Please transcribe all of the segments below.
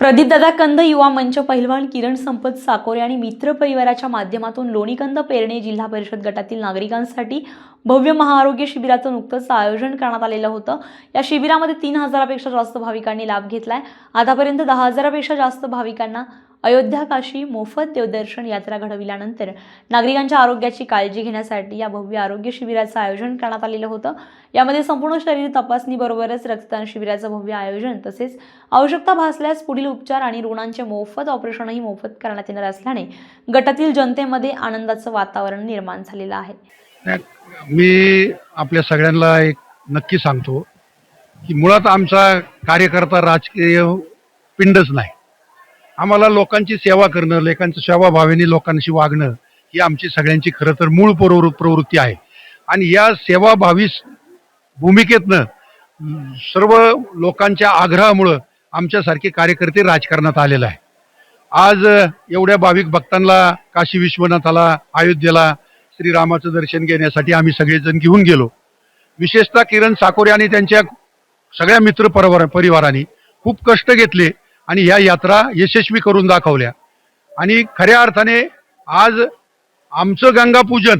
प्रदीपदादा कंद युवा मंच पहिलवान किरण संपत साकोरे आणि मित्र परिवाराच्या माध्यमातून लोणीकंद पेरणे जिल्हा परिषद गटातील नागरिकांसाठी भव्य महाआरोग्य शिबिराचं नुकतंच आयोजन करण्यात आलेलं होतं. या शिबिरामध्ये तीन हजारापेक्षा जास्त भाविकांनी लाभ घेतलाय. आतापर्यंत दहा हजारापेक्षा जास्त भाविकांना अयोध्या काशी मोफत देवदर्शन यात्रा घडविल्यानंतर नागरिकांच्या आरोग्याची काळजी घेण्यासाठी या भव्य आरोग्य शिबिराचं आयोजन करण्यात आलेलं होतं. यामध्ये संपूर्ण शरीर तपासणीबरोबरच रक्तदान शिबिराचं भव्य आयोजन तसेच आवश्यकता भासल्यास पुढील उपचार आणि रुग्णांचे मोफत ऑपरेशनही मोफत करण्यात येणार असल्याने गटातील जनतेमध्ये आनंदाचं वातावरण निर्माण झालेलं आहे. मी आपल्या सगळ्यांना एक नक्की सांगतो की मुळात आमचा कार्यकर्ता राजकीय पिंडच नाही. आम्हाला लोकांची सेवा करणं लोकांच्या सेवाभावेने लोकांशी वागणं ही आमची सगळ्यांची खरं तर मूळ प्रवृ प्रवृत्ती आहे. आणि या सेवाभावी भूमिकेतनं सर्व लोकांच्या आग्रहामुळं आमच्यासारखे कार्यकर्ते राजकारणात आलेलं आहे आज एवढ्या भाविक भक्तांना काशी विश्वनाथाला अयोध्येला श्रीरामाचं दर्शन घेण्यासाठी आम्ही सगळेजण घेऊन गेलो. विशेषतः किरण साकोरे आणि त्यांच्या सगळ्या मित्र परिवार परिवारांनी खूप कष्ट घेतले. आणि ह्या यात्रा यशस्वी करून दाखवल्या. आणि खऱ्या अर्थाने आज आमचं गंगापूजन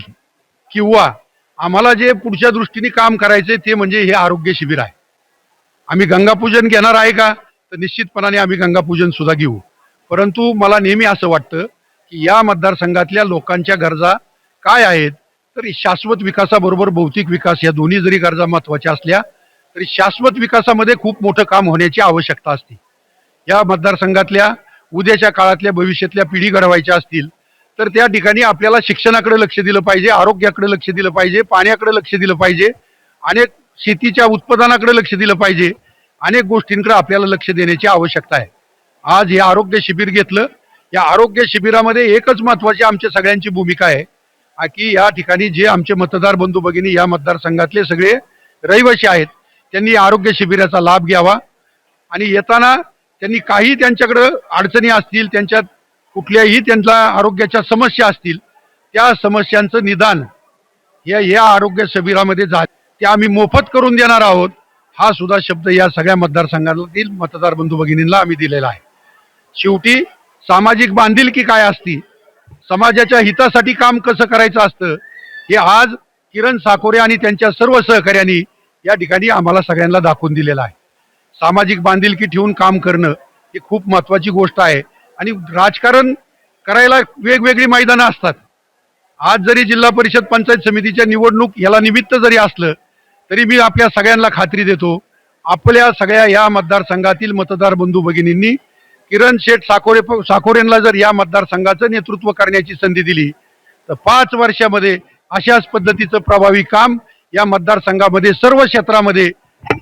किंवा आम्हाला जे पुढच्या दृष्टीने काम करायचे ते म्हणजे हे आरोग्य शिबिर आहे. आम्ही गंगापूजन घेणार आहे का? तर निश्चितपणाने आम्ही गंगापूजन सुद्धा घेऊ. परंतु मला नेहमी असं वाटतं की या मतदारसंघातल्या लोकांच्या गरजा काय आहेत? तर शाश्वत विकासाबरोबर भौतिक विकास या दोन्ही जरी गरजा महत्त्वाच्या असल्या तरी शाश्वत विकासामध्ये खूप मोठं काम होण्याची आवश्यकता असते. या मतदारसंघातल्या उद्याच्या काळातल्या भविष्यातल्या पिढी घडवायच्या असतील तर त्या ठिकाणी आपल्याला शिक्षणाकडे लक्ष दिलं पाहिजे आरोग्याकडे लक्ष दिलं पाहिजे पाण्याकडे लक्ष दिलं पाहिजे अनेक शेतीच्या उत्पादनाकडे लक्ष दिलं पाहिजे अनेक गोष्टींकडे आपल्याला लक्ष देण्याची आवश्यकता आहे. आज हे आरोग्य शिबिर घेतलं या आरोग्य शिबिरामध्ये एकच महत्वाची आमच्या सगळ्यांची भूमिका आहे की या ठिकाणी जे आमचे मतदार बंधू भगिनी या मतदारसंघातले सगळे रहिवासी आहेत त्यांनी आरोग्य शिबिराचा लाभ घ्यावा आणि येताना त्यांनी काही त्यांच्याकडं अडचणी असतील त्यांच्यात कुठल्याही त्यांच्या आरोग्याच्या समस्या असतील त्या समस्यांचं निदान या या आरोग्य शिबिरामध्ये जा ते आम्ही मोफत करून देणार आहोत हा सुद्धा शब्द या सगळ्या मतदारसंघातील मतदार बंधू भगिनींना आम्ही दिलेला आहे. शेवटी सामाजिक बांधिलकी काय असती समाजाच्या हितासाठी काम कसं करायचं असतं हे आज किरण साकोरे आणि त्यांच्या सर्व सहकार्यांनी या ठिकाणी आम्हाला सगळ्यांना दाखवून दिलेलं आहे. सामाजिक बांधिलकी ठेवून काम करणं ही खूप महत्वाची गोष्ट आहे. आणि राजकारण करायला वेगवेगळी मैदानं असतात. आज जरी जिल्हा परिषद पंचायत समितीच्या निवडणूक याला निमित्त जरी असलं तरी मी आपल्या सगळ्यांना खात्री देतो आपल्या सगळ्या या मतदारसंघातील मतदार बंधू भगिनींनी किरण शेठ साकोरे साकोरेंना जर या मतदारसंघाचं नेतृत्व करण्याची संधी दिली तर पाच वर्षामध्ये अशाच पद्धतीचं प्रभावी काम या मतदारसंघामध्ये सर्व क्षेत्रामध्ये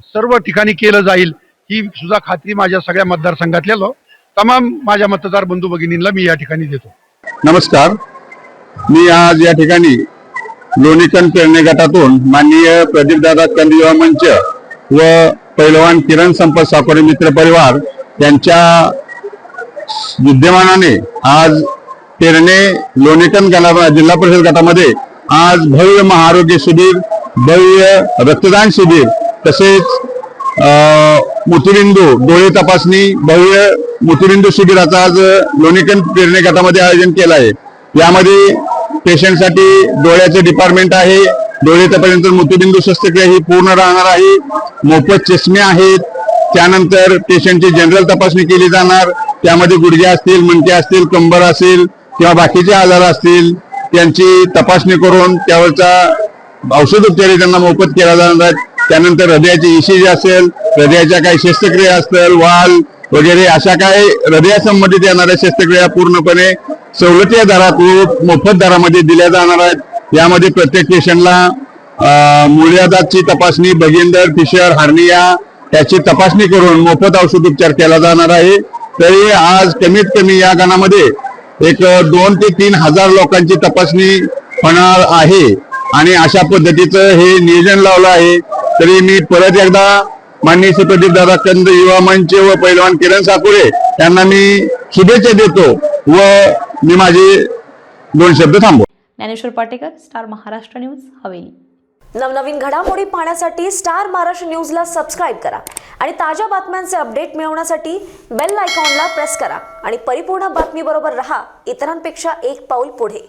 सर्व ठिकाणी केलं जाईल. ही सुद्धा खात्री माझ्या सगळ्या मतदारसंघातल्या लो- तमाम माझ्या मतदार बंधू भगिनींना मी या ठिकाणी देतो. नमस्कार. मी आज या ठिकाणी लोणीकन पेरणे गटातून माननीय प्रदीपदादा कंद युवा मंच व पैलवान किरण संपत साकोरे मित्र परिवार यांच्या विद्यमानाने आज पेरणे लोणीकन गणा जिल्हा परिषद गटामध्ये आज भव्य महाआरोग्य शिबिर भव्य रक्तदान शिबिर तसेच मोतीबिंदू डोळे तपासणी भव्य मोतीबिंदू शिबिराचं आज लोणीकन पेरणे गटामध्ये आयोजन केलं आहे यामध्ये पेशंटसाठी डोळ्याचे डिपार्टमेंट आहे डोळे तपासणीनंतर मोतीबिंदू शस्त्रक्रिया ही पूर्ण राहणार आहे मोफत चष्मे आहेत त्यानंतर पेशंटची जनरल तपासणी केली जाणार त्यामध्ये गुडघे असतील मणके असतील कंबर असेल किंवा बाकीचे आजार असतील त्यांची तपासणी करून त्यावरचा औषध उपचार त्यांना मोफत केला जाणार आहेत त्यानंतर हृदयाची ईसीजी असेल हृदयाच्या काही शस्त्रक्रिया असतील वाल वगैरे अशा काही हृदयासंबंधित येणाऱ्या शस्त्रक्रिया पूर्णपणे सवलती दरात व मोफत दरामध्ये दिल्या जाणार आहेत. यामध्ये प्रत्येक पेशंटला मूल्यादाची तपासणी भगिंदर फिशर हार्निया याची तपासणी करून मोफत औषध उपचार केला जाणार आहे. तरी आज कमीत कमी या गणामध्ये एक दोन ते तीन हजार लोकांची तपासणी होणार आहे. आणि अशा पद्धतीचं हे नियोजन लावलं आहे. तरी मी परत एकदा माननीय श्री प्रदीप दादा कंद युवा मंच व पैलवान किरण साकुरे यांना मी शुभेच्छा देतो व मी माझे दोन शब्द थांबवतो. Dnyaneshwar Patekar Star Maharashtra news Haveli. नवनवीन घडामोडी पाहण्यासाठी स्टार महाराष्ट्र न्यूजला सबस्क्राईब करा आणि ताज्या बातम्यांचे अपडेट मिळवण्यासाठी बेल आयकॉनला प्रेस करा आणि परिपूर्ण बातमीबरोबर रहा इतरांपेक्षा एक पाऊल पुढे.